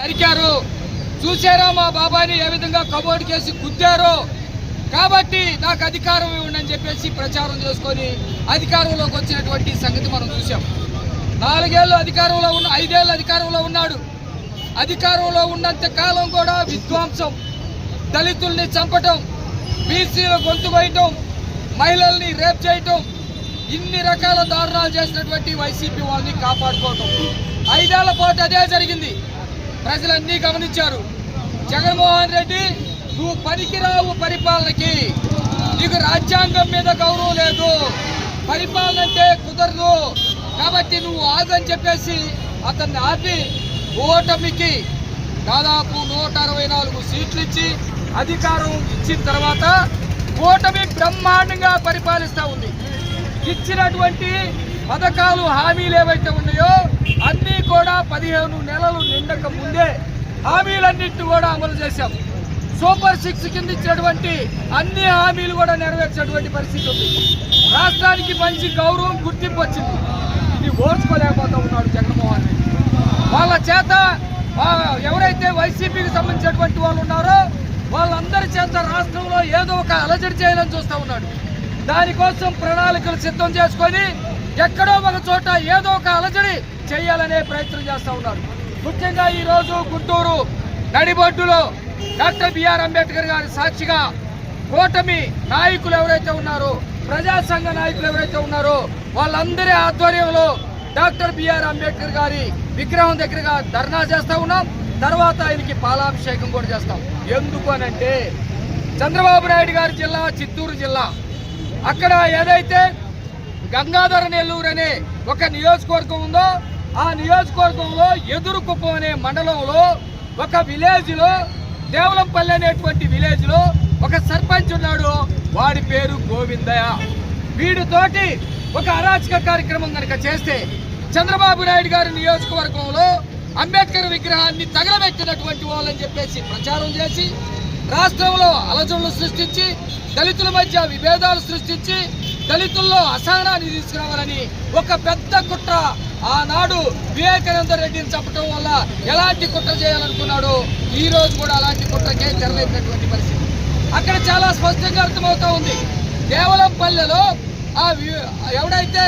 నరికారు చూసారా మా బాబాని ఏ విధంగా కబోర్డ్ కేసి గుద్దారో? కాబట్టి నాకు అధికారం ఇవ్వండి అని చెప్పేసి ప్రచారం చేసుకొని అధికారంలోకి వచ్చినటువంటి సంగతి మనం చూసాం నాలుగేళ్ళు అధికారంలో ఉన్న ఐదేళ్ళు అధికారంలో ఉన్నాడు. అధికారంలో ఉన్నంత కాలం కూడా విధ్వంసం దళితుల్ని చంపటం బీసీల గొంతు వేయటం మహిళల్ని రేప్ చేయటం ఇన్ని రకాల దారుణాలు చేసినటువంటి వైసీపీ వాళ్ళని కాపాడుకోవటం. ఐదేళ్ళ పాటు అదే జరిగింది. ప్రజలన్నీ గమనించారు. జగన్మోహన్ రెడ్డి నువ్వు పనికిరావు పరిపాలనకి. నీకు రాజ్యాంగం మీద గౌరవం లేదు. పరిపాలన అంటే కుదరదు. కాబట్టి నువ్వు ఆగని చెప్పేసి అతన్ని ఆపి ఓటమికి దాదాపు నూట అరవై నాలుగు సీట్లు ఇచ్చి అధికారం ఇచ్చిన తర్వాత ఓటమి బ్రహ్మాండంగా పరిపాలిస్తూ ఉంది. ఇచ్చినటువంటి పథకాలు హామీలు ఏవైతే ఉన్నాయో పదిహేను నెలలు నిండక ముందే హామీలన్నింటినీ కూడా అమలు చేశాం. సూపర్ సిక్స్ కింద ఇచ్చినటువంటి అన్ని హామీలు కూడా నెరవేర్చేటువంటి పరిస్థితి ఉంది. రాష్ట్రానికి మంచి గౌరవం గుర్తింపు వచ్చింది. ఇది ఓర్చుకోలేకపోతా ఉన్నాడు జగన్మోహన్ రెడ్డి. వాళ్ళ చేత ఎవరైతే వైసీపీకి సంబంధించినటువంటి వాళ్ళు ఉన్నారో వాళ్ళందరి చేత రాష్ట్రంలో ఏదో ఒక అలజడి చేయాలని చూస్తూ ఉన్నాడు. దానికోసం ప్రణాళికలు సిద్ధం చేసుకొని ఎక్కడో ఒక చోట ఏదో ఒక అలజడి చేయాలనే ప్రయత్నం చేస్తూ ఉన్నారు. ముఖ్యంగా ఈరోజు గుంటూరు నడిబొడ్డులో డాక్టర్ బిఆర్ అంబేద్కర్ గారి సాక్షిగా కూటమి నాయకులు ఎవరైతే ఉన్నారో ప్రజాసంఘ నాయకులు ఎవరైతే ఉన్నారో వాళ్ళందరి ఆధ్వర్యంలో డాక్టర్ బిఆర్ అంబేద్కర్ గారి విగ్రహం దగ్గరగా ధర్నా చేస్తూ ఉన్నాం. తర్వాత ఆయనకి పాలాభిషేకం కూడా చేస్తాం. ఎందుకు అనంటే చంద్రబాబు నాయుడు గారి జిల్లా చిత్తూరు జిల్లా. అక్కడ ఏదైతే గంగాధర నెల్లూరు అనే ఒక నియోజకవర్గం ఉందో ఆ నియోజకవర్గంలో ఎదురుకుప్పం అనే మండలంలో ఒక విలేజ్లో దేవలంపల్లి అనేటువంటి విలేజ్లో ఒక సర్పంచ్ ఉన్నాడు. వాడి పేరు గోవిందయ్య. వీడితోటి ఒక అరాచక కార్యక్రమం కనుక చేస్తే చంద్రబాబు నాయుడు గారి నియోజకవర్గంలో అంబేద్కర్ విగ్రహాన్ని తగలబెట్టినటువంటి వాళ్ళని చెప్పేసి ప్రచారం చేసి రాష్ట్రంలో అలజడులు సృష్టించి దళితుల మధ్య విభేదాలు సృష్టించి దళితుల్లో అసహనాన్ని తీసుకురావాలని ఒక పెద్ద కుట్ర ఆనాడు వివేకానంద రెడ్డిని చంపటం వల్ల ఎలాంటి కుట్ర చేయాలనుకున్నాడో ఈ రోజు కూడా అలాంటి కుట్రకే తెరలేపినటువంటి పరిస్థితి. అక్కడ చాలా స్పష్టంగా అర్థమవుతా ఉంది. దేవలంపల్లెలో ఆ ఎవడైతే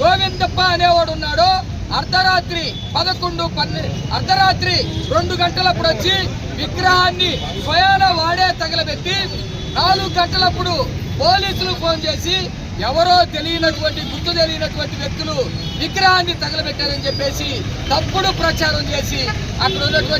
గోవిందప్ప అనేవాడు ఉన్నాడో అర్ధరాత్రి పదకొండు పన్నె అర్ధరాత్రి రెండు గంటలప్పుడు వచ్చి విగ్రహాన్ని స్వయాన వాడే తగలబెట్టి నాలుగు గంటలప్పుడు పోలీసులు ఫోన్ చేసి ఎవరో తెలియనటువంటి గుర్తు తెలియనటువంటి వ్యక్తులు విగ్రహాన్ని తగలబెట్టారని చెప్పేసి తప్పుడు ప్రచారం చేసి అక్కడ ఉన్నటువంటి